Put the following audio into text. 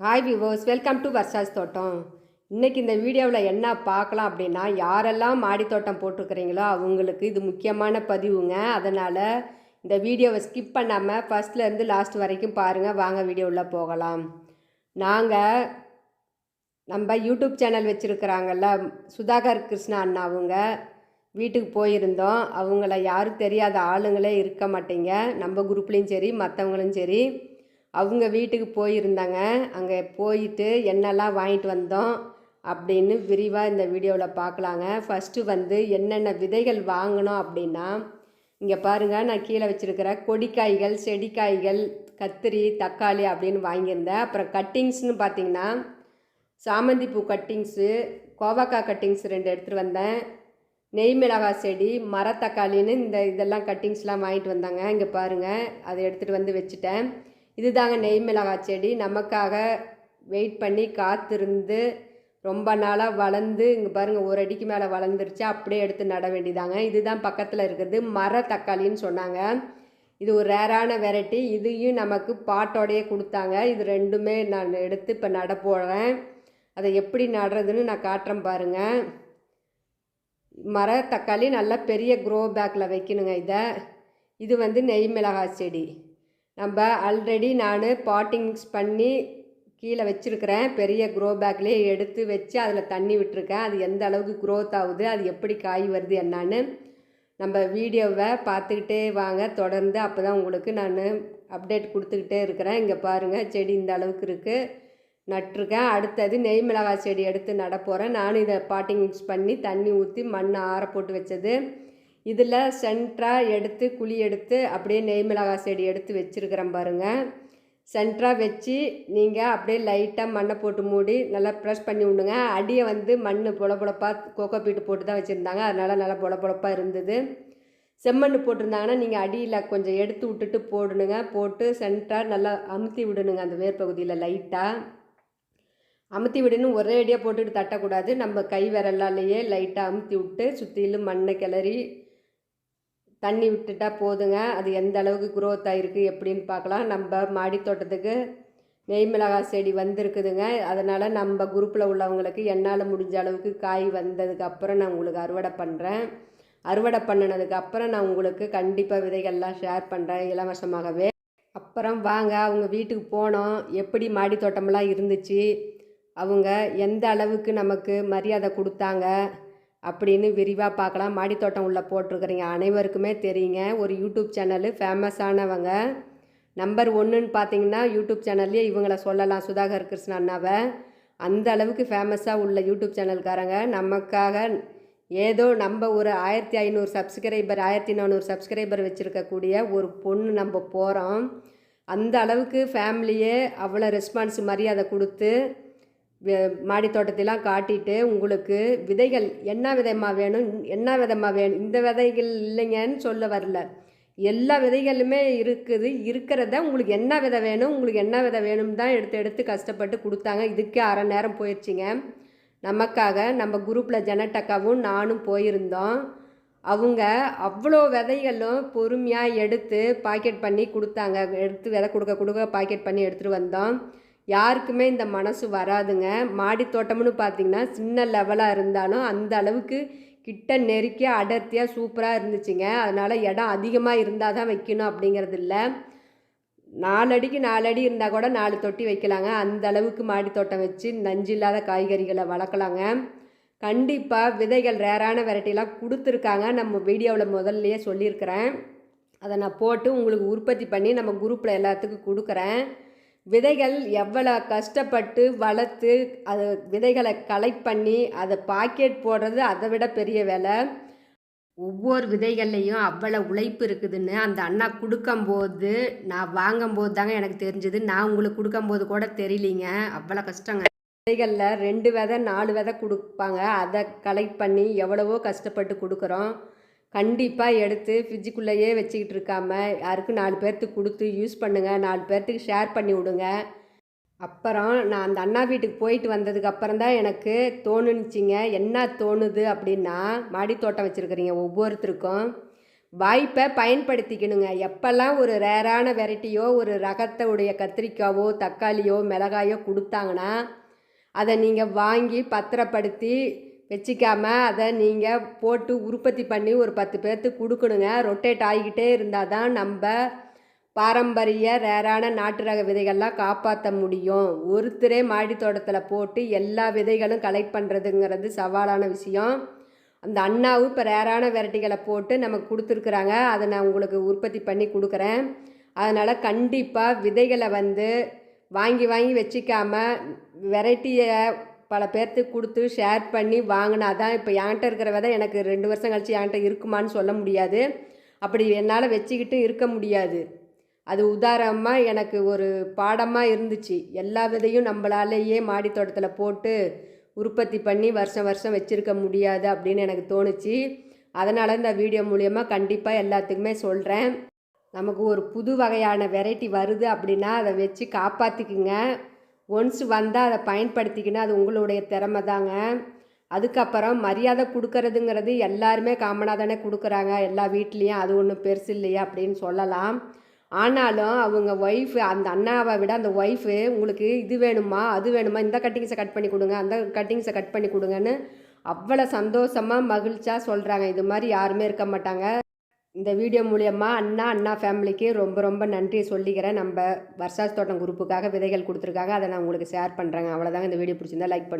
Hi viewers welcome to Varsha's தோட்டம் இன்றைக்கி இந்த வீடியோவில் என்ன பார்க்கலாம் அப்படின்னா யாரெல்லாம் மாடித்தோட்டம் போட்டிருக்கிறீங்களோ அவங்களுக்கு இது முக்கியமான பதிவுங்க. அதனால் இந்த வீடியோவை ஸ்கிப் பண்ணாமல் ஃபஸ்ட்லேருந்து லாஸ்ட் வரைக்கும் பாருங்கள் வாங்க வீடியோவில் போகலாம். நாங்கள் நம்ம யூடியூப் சேனல் வச்சுருக்குறாங்கல்ல சுதாகர் கிருஷ்ணா அண்ணா அவங்க. வீட்டுக்கு போயிருந்தோம். அவங்கள யாரும் தெரியாத ஆளுங்களே இருக்க மாட்டேங்க. நம்ம குரூப்லேயும் சரி மற்றவங்களும் சரி. அவங்க வீட்டுக்கு போயிருந்தாங்க. அங்கே போயிட்டு என்னெல்லாம் வாங்கிட்டு வந்தோம் அப்படின்னு விரிவாக இந்த வீடியோவில் பார்க்கலாங்க ஃபஸ்ட்டு வந்து என்னென்ன விதைகள் வாங்கினோம் அப்படின்னா இங்கே பாருங்கள் நான் கீழே வச்சுருக்கிற கொடிக்காய்கள் செடிக்காய்கள் கத்திரி தக்காளி அப்படின்னு வாங்கியிருந்தேன். அப்புறம் கட்டிங்ஸ்னு பார்த்தீங்கன்னா சாமந்தி பூ கட்டிங்ஸு கோவக்காய் கட்டிங்ஸ் ரெண்டு எடுத்துகிட்டு வந்தேன். நெய் மிளகாய் செடி மரத்தக்காளின்னு இந்த இதெல்லாம் கட்டிங்ஸ்லாம் வாங்கிட்டு வந்தாங்க. இங்கே பாருங்கள் அதை எடுத்துகிட்டு வந்து வச்சுட்டேன். இதுதாங்க நெய் மிளகாய் செடி. நமக்காக வெயிட் பண்ணி காத்திருந்து ரொம்ப நாளாக வளர்ந்து இங்கே பாருங்கள் ஒரு அடிக்கு மேலே வளர்ந்துருச்சு. அப்படியே எடுத்து நட வேண்டியதாங்க. இதுதான் பக்கத்தில் இருக்கிறது. மர தக்காளின்னு சொன்னாங்க. இது ஒரு ரேரான வெரைட்டி இதையும் நமக்கு பாட்டோடையே கொடுத்தாங்க. இது ரெண்டுமே நான் எடுத்து இப்போ நட போடுறேன் அதை எப்படி நடுறதுன்னு நான் காட்டுறேன் பாருங்கள் மர தக்காளி நல்லா பெரிய க்ரோ பேக்கில் வைக்கணுங்க இதை. இது வந்து நெய் மிளகாய் செடி. நம்ம ஆல்ரெடி நான் பாட்டிங்ஸ் பண்ணி கீழே வச்சுருக்கிறேன். பெரிய க்ரோ பேக்லேயே எடுத்து வச்சு அதில் தண்ணி விட்டுருக்கேன். அது எந்த அளவுக்கு க்ரோத் ஆகுது அது எப்படி காய் வருது என்னான்னு நம்ம வீடியோவை பார்த்துக்கிட்டே வாங்க. தொடர்ந்து அப்போ தான் உங்களுக்கு நான் அப்டேட் கொடுத்துக்கிட்டே இருக்கிறேன். இங்கே பாருங்கள் செடி இந்த அளவுக்கு இருக்குது நட்டிருக்கேன். அடுத்தது நெய் மிளகாய் செடி எடுத்து நட போகிறேன் நானும் இதை பாட்டிங் மிக்ஸ் பண்ணி தண்ணி ஊற்றி மண் ஆற போட்டு வச்சது. இதில் சென்ட்ராக எடுத்து குழி எடுத்து அப்படியே நெய் மிளகாய் செடி எடுத்து வச்சுருக்கிறேன் பாருங்கள் சென்ட்ராக வச்சு நீங்கள் அப்படியே லைட்டாக மண்ணை போட்டு மூடி நல்லா ப்ரெஷ் பண்ணி விடுங்க. அடியை வந்து மண் பொல பொழப்பாக கோகோ பீட்டு போட்டு தான் வச்சுருந்தாங்க. அதனால் நல்லா பொல இருந்தது. செம்மண் போட்டிருந்தாங்கன்னா நீங்கள் அடியில் கொஞ்சம் எடுத்து விட்டுட்டு போடணுங்க. போட்டு சென்டராக நல்லா அமுத்தி விடணுங்க அந்த வேர்பகுதியில் லைட்டாக அமுத்தி விடணும். ஒரே அடியாக போட்டுட்டு தட்டக்கூடாது. நம்ம கை விரலாலேயே லைட்டாக அமுத்தி விட்டு சுற்றிலும் மண்ணை கிளறி தண்ணி விட்டுட்டா போதுங்க. அது எந்த அளவுக்கு குரோத் ஆகிருக்கு எப்படின்னு பார்க்கலாம். நம்ம மாடி தோட்டத்துக்கு நெய் மிளகாய் செடி வந்திருக்குதுங்க. அதனால் நம்ம குரூப்பில் உள்ளவங்களுக்கு என்னால் முடிஞ்ச அளவுக்கு காய் வந்ததுக்கு அப்புறம் நான் உங்களுக்கு அறுவடை பண்ணுறேன் அறுவடை பண்ணினதுக்கு அப்புறம் நான் உங்களுக்கு கண்டிப்பாக விதைகள்லாம் ஷேர் பண்ணுறேன் இலவசமாகவே. அப்புறம் வாங்க அவங்க வீட்டுக்கு போனோம். எப்படி மாடி தோட்டமெல்லாம் இருந்துச்சு? அவங்க எந்த அளவுக்கு நமக்கு மரியாதை கொடுத்தாங்க? அப்படின்னு விரிவாக பார்க்கலாம். மாடித்தோட்டம் உள்ளே போட்டிருக்கிறீங்க. அனைவருக்குமே தெரியுங்க. ஒரு யூடியூப் சேனலு ஃபேமஸானவங்க நம்பர் ஒன்றுன்னு பார்த்தீங்கன்னா யூடியூப் சேனல்லையே இவங்கள சொல்லலாம். சுதாகர் கிருஷ்ண அண்ணாவை. அந்த அளவுக்கு ஃபேமஸாக உள்ள யூடியூப் சேனல்காரங்க. நமக்காக ஏதோ நம்ம ஒரு ஆயிரத்தி ஐநூறு சப்ஸ்கிரைபர் ஆயிரத்தி நானூறு சப்ஸ்கிரைபர் வச்சுருக்கக்கூடிய ஒரு பொண்ணு நம்ம போகிறோம் அந்த அளவுக்கு ஃபேமிலியே அவ்வளோ ரெஸ்பான்ஸ் மரியாதை கொடுத்து மாடி தோட்டத்தெல்லாம் காட்டிட்டு உங்களுக்கு விதைகள் என்ன விதமாக வேணும் என்ன விதமாக வேணும் இந்த விதைகள் இல்லைங்கன்னு சொல்ல வரல. எல்லா விதைகளுமே இருக்குது இருக்கிறத உங்களுக்கு என்ன விதை வேணும் உங்களுக்கு என்ன விதை வேணும் தான் எடுத்து எடுத்து கஷ்டப்பட்டு கொடுத்தாங்க. இதுக்கே அரை நேரம் போயிடுச்சிங்க நமக்காக நம்ம குரூப்பில் ஜனட்டக்காவும் நானும் போயிருந்தோம். அவங்க அவ்வளோ விதைகளும் பொறுமையாக எடுத்து பாக்கெட் பண்ணி கொடுத்தாங்க. எடுத்து விதை கொடுக்க கொடுக்க பாக்கெட் பண்ணி எடுத்துகிட்டு வந்தோம். யாருக்குமே இந்த மனசு வராதுங்க. மாடி தோட்டம்னு பார்த்திங்கன்னா சின்ன லெவலாக இருந்தாலும் அந்த அளவுக்கு கிட்ட நெருக்கி அடர்த்தியாக சூப்பராக இருந்துச்சுங்க. அதனால் இடம் அதிகமாக இருந்தால் தான் வைக்கணும் அப்படிங்கிறது இல்லை. நாலடிக்கு நாலடி இருந்தால் கூட நாலு தொட்டி வைக்கலாங்க. அந்த அளவுக்கு மாடி தோட்டம் வச்சு நஞ்சு இல்லாத காய்கறிகளை வளர்க்கலாங்க. கண்டிப்பாக விதைகள் ரேரான வெரைட்டிலாம் கொடுத்துருக்காங்க. நம்ம வீடியோவில் முதல்லையே சொல்லியிருக்கிறேன். அதை நான் போட்டு உங்களுக்கு உற்பத்தி பண்ணி நம்ம குரூப்பில் எல்லாத்துக்கும் கொடுக்குறேன். விதைகள் எவ்வளோ கஷ்டப்பட்டு வளர்த்து அது விதைகளை கலெக்ட் பண்ணி அதை பாக்கெட் போடுறது அதை விட பெரிய வேலை. ஒவ்வொரு விதைகள்லையும் அவ்வளோ உழைப்பு இருக்குதுன்னு அந்த அண்ணா கொடுக்கும்போது நான் வாங்கும்போது தாங்க எனக்கு தெரிஞ்சது. நான் உங்களுக்கு கொடுக்கும்போது கூட தெரியலிங்க. அவ்வளோ கஷ்டங்க. விதைகளில் ரெண்டு விதை நாலு விதை கொடுப்பாங்க. அதை கலெக்ட் பண்ணி எவ்வளவோ கஷ்டப்பட்டு கொடுக்குறோம். கண்டிப்பாக எடுத்து ஃப்ரிட்ஜுக்குள்ளேயே வச்சுக்கிட்டு இருக்காமல் யாருக்கும் நாலு பேர்த்துக்கு கொடுத்து யூஸ் பண்ணுங்கள் நாலு பேர்த்துக்கு ஷேர் பண்ணி விடுங்க. அப்புறம் நான் அந்த அண்ணா வீட்டுக்கு போயிட்டு வந்ததுக்கப்புறம் தான் எனக்கு தோணுனுச்சிங்க என்ன தோணுது அப்படின்னா மாடி தோட்டம் வச்சுருக்கிறீங்க ஒவ்வொருத்தருக்கும். வாய்ப்பை பயன்படுத்திக்கணுங்க. எப்போல்லாம் ஒரு ரேரான வெரைட்டியோ ஒரு ரகத்தோடைய கத்திரிக்காவோ தக்காளியோ மிளகாயோ கொடுத்தாங்கன்னா அதை நீங்கள் வாங்கி பத்திரப்படுத்தி வச்சிக்காம அதை நீங்கள் போட்டு உற்பத்தி பண்ணி ஒரு பத்து பேர்த்துக்கு கொடுக்கணுங்க. ரொட்டேட் ஆகிக்கிட்டே இருந்தால் தான் நம்ம பாரம்பரிய ரேரான நாட்டு ரக விதைகள்லாம் காப்பாற்ற முடியும். ஒருத்தரே மாடி தோட்டத்தில் போட்டு எல்லா விதைகளும் கலெக்ட் பண்ணுறதுங்கிறது சவாலான விஷயம். அந்த அண்ணாவும் இப்போ ரேரான வெரைட்டிகளை போட்டு நமக்கு கொடுத்துருக்குறாங்க. அதை நான் உங்களுக்கு உற்பத்தி பண்ணி கொடுக்குறேன். அதனால் கண்டிப்பாக விதைகளை வந்து வாங்கி வாங்கி வச்சுக்காமல் வெரைட்டியை பல பேர்த்துக்கு கொடுத்து ஷேர் பண்ணி வாங்கினா தான் இப்போ என்கிட்ட இருக்கிற விதை எனக்கு ரெண்டு வருஷம் கழிச்சு என்கிட்ட இருக்குமான்னு சொல்ல முடியாது. அப்படி என்னால் வச்சுக்கிட்டு இருக்க முடியாது. அது உதாரணமாக எனக்கு ஒரு பாடமாக இருந்துச்சு. எல்லா விதையும் நம்மளாலேயே மாடி தோட்டத்தில் போட்டு உற்பத்தி பண்ணி வருஷம் வருஷம் வச்சுருக்க முடியாது அப்படின்னு எனக்கு தோணுச்சு. அதனால் இந்த வீடியோ மூலியமாக கண்டிப்பாக எல்லாத்துக்குமே சொல்கிறேன் நமக்கு ஒரு புது வகையான வெரைட்டி வருது அப்படின்னா அதை வச்சு காப்பாற்றிக்குங்க ஒன்ஸ் வந்தால் அதை பயன்படுத்திக்கினா அது உங்களுடைய திறமை தாங்க. அதுக்கப்புறம் மரியாதை கொடுக்கறதுங்கிறது எல்லாருமே காமனாக தானே கொடுக்குறாங்க. எல்லா வீட்லேயும் அது ஒன்றும் பெருசு இல்லையா அப்படின்னு சொல்லலாம். ஆனாலும் அவங்க ஒய்ஃபு அந்த அண்ணாவை விட அந்த ஒய்ஃபு உங்களுக்கு இது வேணுமா அது வேணுமா இந்த கட்டிங்ஸை கட் பண்ணி கொடுங்க அந்த கட்டிங்ஸை கட் பண்ணி கொடுங்கன்னு அவ்வளோ சந்தோஷமாக மகிழ்ச்சியாக சொல்கிறாங்க இது மாதிரி யாருமே இருக்க மாட்டாங்க. இந்த வீடியோ மூலியமாக அண்ணா அண்ணா ஃபேமிலிக்கு ரொம்ப ரொம்ப நன்றி சொல்லிக்கிறேன். நம்ம வர்ஷாஸ் தோட்டம் குரூப்புக்காக விதைகள் கொடுத்துருக்காங்க. அதை நான் உங்களுக்கு ஷேர் பண்ணுறேங்க அவ்வளோதாங்க இந்த வீடியோ பிடிச்சிருந்தா லைக் பண்ணு